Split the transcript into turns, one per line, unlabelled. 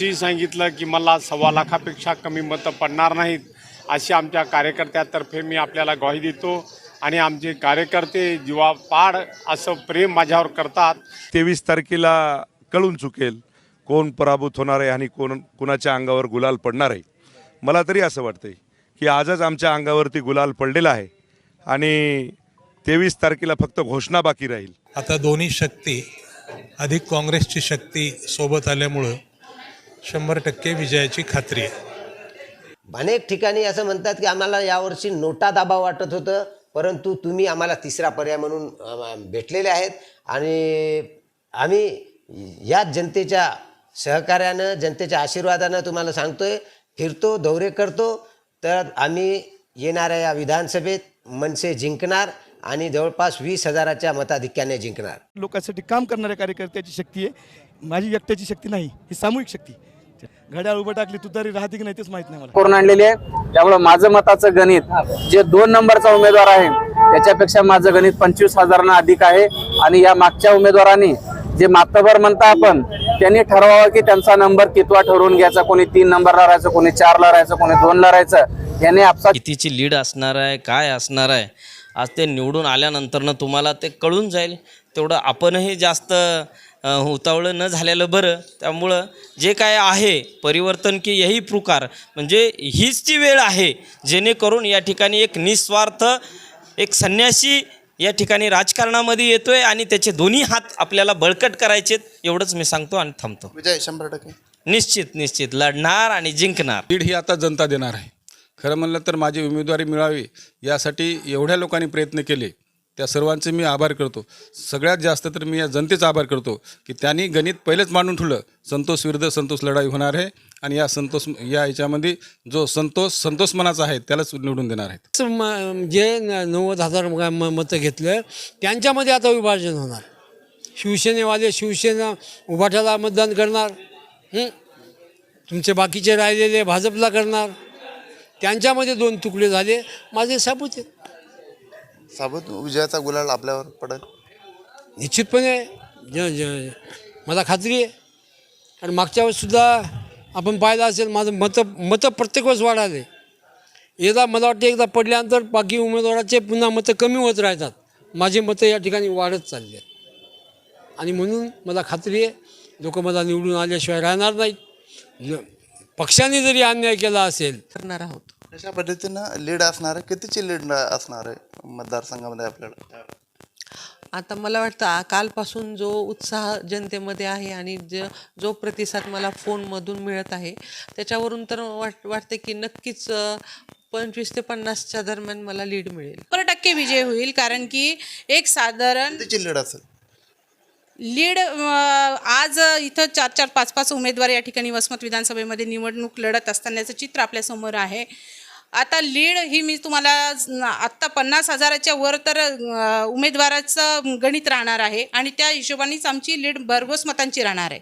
जी सांगितलं की मला सव्वा लाखापेक्षा कमी मतं पडणार नाहीत. अशी आमच्या कार्यकर्त्यातर्फे मी आपल्याला ग्वाही देतो. आणि आमचे कार्यकर्ते जीवापाड असं प्रेम माझ्यावर करतात.
तेवीस तारखेला कळून चुकेल कोण पराभूत होणार आहे आणि कोण कुणाच्या अंगावर गुलाल पडणार आहे. मला तरी असं वाटतंय की आजच आमच्या अंगावरती गुलाल पडलेला आहे. आणि तेवीस तारखेला फक्त घोषणा बाकी राहील.
आता दोन्ही शक्ती अधिक काँग्रेसची शक्ती सोबत आल्यामुळं शंभर टक्के विजयाची खात्री आहे.
अनेक ठिकाणी असं म्हणतात की आम्हाला यावर्षी नोटा दाबा वाटत होतं परंतु तुम्ही आम्हाला तिसरा पर्याय म्हणून भेटलेले आहेत. आणि आम्ही या जनतेच्या सहकार्यानं जनतेच्या आशीर्वादानं तुम्हाला सांगतोय फिरतो दौरे करतो. तर आम्ही येणाऱ्या या विधानसभेत मनसे जिंकणार. आणि जवळपास वीस हजाराच्या मताधिक्याने जिंकणार.
लोकांसाठी काम करणाऱ्या कार्यकर्त्याची शक्ती आहे. माझी एकट्याची शक्ती नाही ही सामूहिक शक्ती. घड्याळ उभं टाकली तू तरी राहते की नाही तेच माहीत नाही मला.
करून आणलेली आहे? त्यामुळे माझं मताचं गणित जे दोन नंबरचा उमेदवार आहे त्याच्यापेक्षा माझं गणित पंचवीस हजारांना अधिक आहे. आणि या मागच्या उमेदवारांनी जे मातबर म्हणता आपण त्यांनी ठरवावं की त्यांचा नंबर कितवा ठरवून घ्यायचा कोणी तीन नंबरला राहायचं कोणी चारला राहायचं कोणी दोनला राहायचं. याने आपसा
कितीची लीड असणार आहे काय असणार आहे? आज ते निवडून आल्यानंतरनं तुम्हाला ते कळून जाईल. तेवढं आपणही जास्त उतावळं न झालेलं बरं. त्यामुळं जे काय आहे परिवर्तन की यही प्रकार म्हणजे हीच ती वेळ आहे जेणेकरून या ठिकाणी एक निस्वार्थ एक संन्यासी या ठिकाणी राजकारणामध्ये येतोय आणि त्याचे दोन्ही हात आपल्याला बळकट करायचेत एवढंच मी सांगतो आणि थांबतो.
विजय शंभर टक्के.
निश्चित निश्चित. लढणार आणि जिंकणार.
लीड ही आता जनता देणार आहे. खरं म्हणलं तर माझी उमेदवारी मिळावी यासाठी एवढ्या लोकांनी प्रयत्न केले. त्या सर्वांचे मी आभार करतो. सगळ्यात जास्त तर मी या जनतेचा आभार करतो की त्यांनी गणित पहिलेच मांडून ठेवलं. संतोष विरुद्ध संतोष लढाई होणार आहे आणि या संतोष या याच्यामध्ये जो संतोष संतोष मनाचा आहे त्यालाच निवडून देणार आहेत.
म- जे नव्वद हजार म- मतं घेतलं त्यांच्यामध्ये आता विभाजन होणार. शिवसेनेवाले शिवसेना उभाट्याला मतदान करणार. तुमचे बाकीचे राहिलेले भाजपला करणार. त्यांच्यामध्ये दोन तुकडे झाले. माझे साबूत आहेत.
साबूत विजयाचा गुलाल आपल्यावर पडेल.
निश्चितपणे. ज ज मला खात्री आहे. कारण मागच्या वेळेससुद्धा आपण पाहिलं असेल माझं मतं मतं प्रत्येक वेळेस वाढाले. एकदा मला वाटतं एकदा पडल्यानंतर बाकी उमेदवाराचे पुन्हा मतं कमी होत राहतात. माझी मतं या ठिकाणी वाढत चालली आहेत. आणि म्हणून मला खात्री आहे लोक मला निवडून आल्याशिवाय राहणार नाहीत. ल- पक्षाने जरी अन्याय केला असेल
करणार आहोत.
कशा पद्धतीनं लीड असणार आहे? कितीची लीड असणार आहे मतदारसंघामध्ये आपल्याला?
आता मला वाटतं कालपासून जो उत्साह जनतेमध्ये आहे आणि ज जो प्रतिसाद मला फोनमधून मिळत आहे त्याच्यावरून तर वाट वाटते की नक्कीच पंचवीस ते पन्नासच्या दरम्यान मला लीड मिळेल.
शंभर टक्के विजय होईल कारण की एक साधारण
कितीची लीड असेल?
लीड आज इथं चार चार पाच पाच उमेदवार या ठिकाणी वसमत विधानसभेमध्ये निवडणूक लढत असतानाचं चित्र आपल्यासमोर आहे. आता लीड ही मी तुम्हाला आत्ता पन्नास हजाराच्या वर तर उमेदवाराचं गणित राहणार आहे आणि त्या हिशोबानेच आमची लीड भरघोस मतांची राहणार आहे.